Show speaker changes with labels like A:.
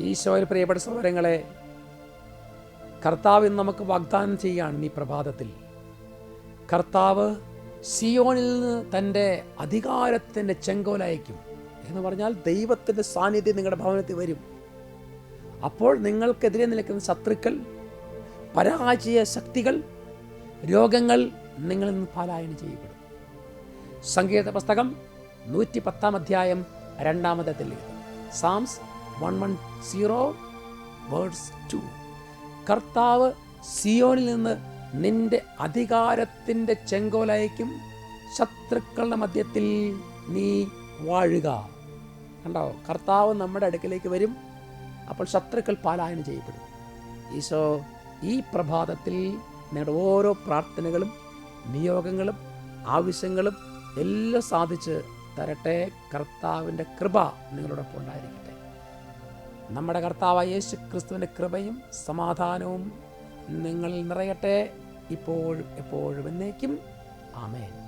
A: ഈശോയിൽ പ്രിയപ്പെട്ട സഹോദരങ്ങളെ കർത്താവ് നമുക്ക് വാഗ്ദാനം ചെയ്യുകയാണ് ഈ പ്രഭാതത്തിൽ. കർത്താവ് സിയോണിൽ നിന്ന് തന്റെ അധികാരത്തിന്റെ ചെങ്കോലയക്കും എന്ന് പറഞ്ഞാൽ ദൈവത്തിന്റെ സാന്നിധ്യം നിങ്ങളുടെ ഭവനത്തിൽ വരും. അപ്പോൾ നിങ്ങൾക്കെതിരെ നിൽക്കുന്ന ശത്രുക്കൾ പരാജയ ശക്തികൾ രോഗങ്ങൾ നിങ്ങളിൽ നിന്ന് പാലായനം ചെയ്യപ്പെടും. സംഗീത പുസ്തകം നൂറ്റി പത്താം അധ്യായം രണ്ടാമത്തെ തെല്ലുക Psalms one one zero verse two കർത്താവ് സിയോനിൽ നിന്ന് നിന്റെ അധികാരത്തിന്റെ ചെങ്കോലയക്കും ശത്രുക്കളുടെ മധ്യത്തിൽ നീ വാഴുക. കണ്ടോ? കർത്താവ് നമ്മുടെ അടുക്കിലേക്ക് വരും അപ്പോൾ ശത്രുക്കൾ പാലായനം ചെയ്യപ്പെടും. ഈശോ ഈ പ്രഭാതത്തിൽ നിങ്ങളുടെ ഓരോ പ്രാർത്ഥനകളും നിയോഗങ്ങളും ആവശ്യങ്ങളും എല്ലാം സാധിച്ച് തരട്ടെ. കർത്താവിന്റെ കൃപ നിങ്ങളോടൊപ്പം ഉണ്ടായിരിക്കട്ടെ. നമ്മുടെ കർത്താവ് യേശു ക്രിസ്തുവിന്റെ കൃപയും സമാധാനവും നിങ്ങളിൽ നിറയട്ടെ. ഇപ്പോഴും എപ്പോഴും എന്നേക്കും. ആമേൻ.